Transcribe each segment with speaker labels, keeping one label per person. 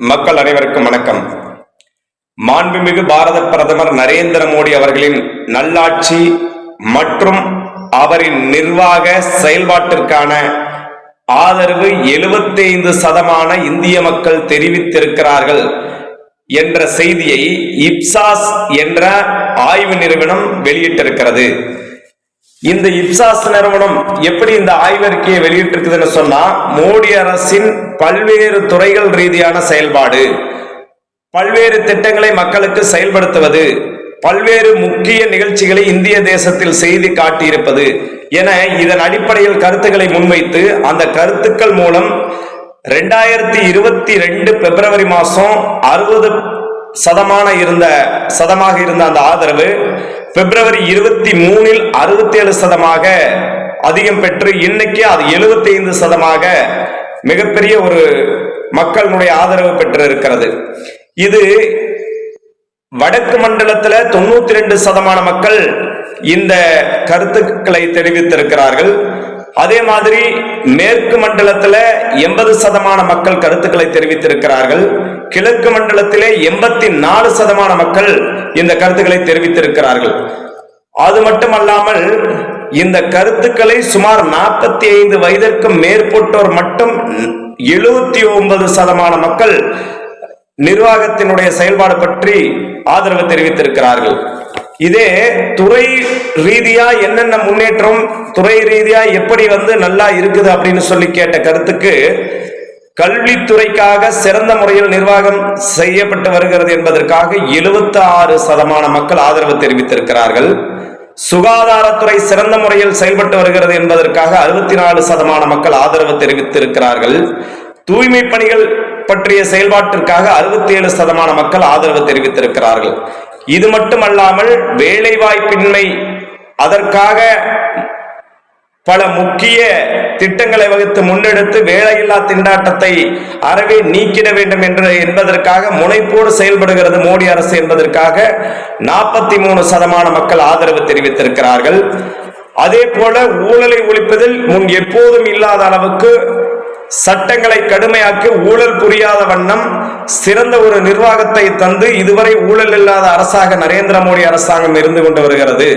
Speaker 1: மக்கள் அனைவருக்கும் வணக்கம். மாண்புமிகு பாரத பிரதமர் நரேந்திர மோடி அவர்களின் நல்லாட்சி மற்றும் அவரின் நிர்வாக செயல்பாட்டிற்கான ஆதரவு 75% சதமான இந்திய மக்கள் தெரிவித்திருக்கிறார்கள் என்ற செய்தியை இப்சாஸ் என்ற ஆய்வு நிறுவனம் வெளியிட்டிருக்கிறது. இந்த இப்சாஸ் நிறுவனம் எப்படி இந்த ஆய்வறிக்கையை வெளியிட்டிருக்குதுன்னு சொன்னா மோடி அரசின் பல்வேறு துறைகள் ரீதியான செயல்பாடு. பல்வேறு திட்டங்களை மக்களுக்கு செயல்படுத்துவது. பல்வேறு முக்கிய நிகழ்ச்சிகளை இந்திய தேசத்தில் செய்தி காட்டியிருப்பது. என இதன் அடிப்படையில் கருத்துக்களை முன்வைத்து அந்த கருத்துக்கள் மூலம் ரெண்டாயிரத்தி இருபத்தி ரெண்டு பிப்ரவரி மாதம் அறுபது சதமான இருந்த சதமாக இருந்த அந்த ஆதரவு பிப்ரவரி இருபத்தி மூணில் அறுபத்தி ஏழு சதமாக அதிகம் பெற்று இன்னைக்கு அது 75 ஐந்து சதமாக மிகப்பெரிய ஒரு மக்களுடைய ஆதரவு பெற்று இருக்கிறது இது வடக்கு மண்டலத்துல தொண்ணூத்தி ரெண்டு சதமான மக்கள் இந்த கருத்துக்களை தெரிவித்திருக்கிறார்கள். அதே மாதிரி மேற்கு மண்டலத்துல எண்பது சதமான மக்கள் கருத்துக்களை தெரிவித்திருக்கிறார்கள். கிழக்கு மண்டலத்திலே எண்பத்தி நாலு சதமான மக்கள் இந்த கருத்துக்களை தெரிவித்திருக்கிறார்கள். அது மட்டுமல்லாமல் இந்த கருத்துக்களை சுமார் நாற்பத்தி ஐந்து வயதிற்கும் மேற்பட்டோர் மட்டும் எழுபத்தி ஒன்பது சதமான மக்கள் நிர்வாகத்தினுடைய செயல்பாடு பற்றி ஆதரவு தெரிவித்திருக்கிறார்கள். இதே துறை ரீதியா என்னென்ன முன்னேற்றம் துறை ரீதியா எப்படி வந்து நல்லா இருக்குது அப்படின்னு சொல்லி கேட்ட கருத்துக்கு கல்வித்துறைக்காக சிறந்த முறையில் நிர்வாகம் செய்யப்பட்டு வருகிறது என்பதற்காக 76% ஆறு சதமான மக்கள் ஆதரவு தெரிவித்திருக்கிறார்கள். சுகாதாரத்துறை சிறந்த முறையில் செயல்பட்டு வருகிறது என்பதற்காக அறுபத்தி நாலு சதமான மக்கள் ஆதரவு தெரிவித்திருக்கிறார்கள். தூய்மை பணிகள் பற்றிய செயல்பாட்டிற்காக அறுபத்தி ஏழு சதமான மக்கள் ஆதரவு தெரிவித்திருக்கிறார்கள். இது மட்டுமல்லாமல் வேலைவாய்ப்பின்மை அதற்காக பல முக்கிய திட்டங்களை வகுத்து முன்னெடுத்து வேலையில்லா திண்டாட்டத்தை அறவே நீக்கிட வேண்டும் என்று என்பதற்காக முனைப்போடு செயல்படுகிறது மோடி அரசு என்பதற்காக நாற்பத்தி மூணு சதமான மக்கள் ஆதரவு தெரிவித்திருக்கிறார்கள். அதே போல ஊழலை ஒழிப்பதில் முன் எப்போதும் இல்லாத அளவுக்கு சட்டங்களை கடுமையாக்கி ஊழல் புரியாத வண்ணம் சிறந்த ஒரு நிர்வாகத்தை தந்து இதுவரை ஊழல் இல்லாத அரசாக நரேந்திர மோடி அரசாங்கம் இருந்து கொண்டு வருகிறது.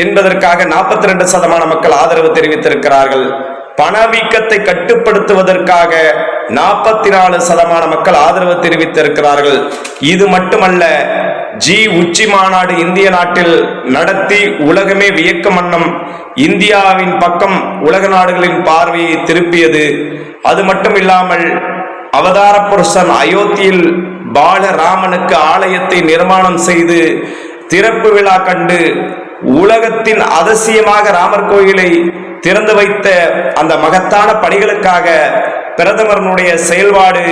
Speaker 1: என்பதற்காக 42% ரெண்டு சதமான மக்கள் ஆதரவு தெரிவித்திருக்கிறார்கள். பணவீக்கத்தை கட்டுப்படுத்துவதற்காக நாற்பத்தி நாலு சதமான மக்கள் ஆதரவு தெரிவித்திருக்கிறார்கள். இது மட்டுமல்ல ஜி உச்சி மாநாடு இந்திய நாட்டில் நடத்தி உலகமே வியக்க மன்னம் இந்தியாவின் பக்கம் உலக நாடுகளின் பார்வையை திருப்பியது. அது மட்டும் இல்லாமல் அவதார புருஷன் அயோத்தியில் பாலராமனுக்கு ஆலயத்தை நிர்மாணம் செய்து திறப்பு விழா கண்டு உலகத்தின் அதிசயமாக ராமர் கோயிலை திறந்து வைத்த அந்த மகத்தான பணிகளுக்காக பிரதமரனுடைய செயல்பாடு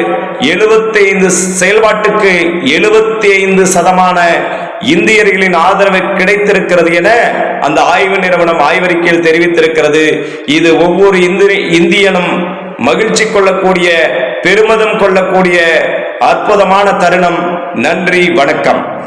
Speaker 1: 75 செயல்பாட்டுக்கு 75% ஐந்து சதமான இந்தியர்களின் ஆதரவு கிடைத்திருக்கிறது என அந்த ஆய்வு நிறுவனம் ஆய்வறிக்கையில் தெரிவித்திருக்கிறது. இது ஒவ்வொரு இந்தியனும் மகிழ்ச்சி கொள்ளக்கூடிய பெருமிதம் கொள்ளக்கூடிய அற்புதமான தருணம். நன்றி வணக்கம்.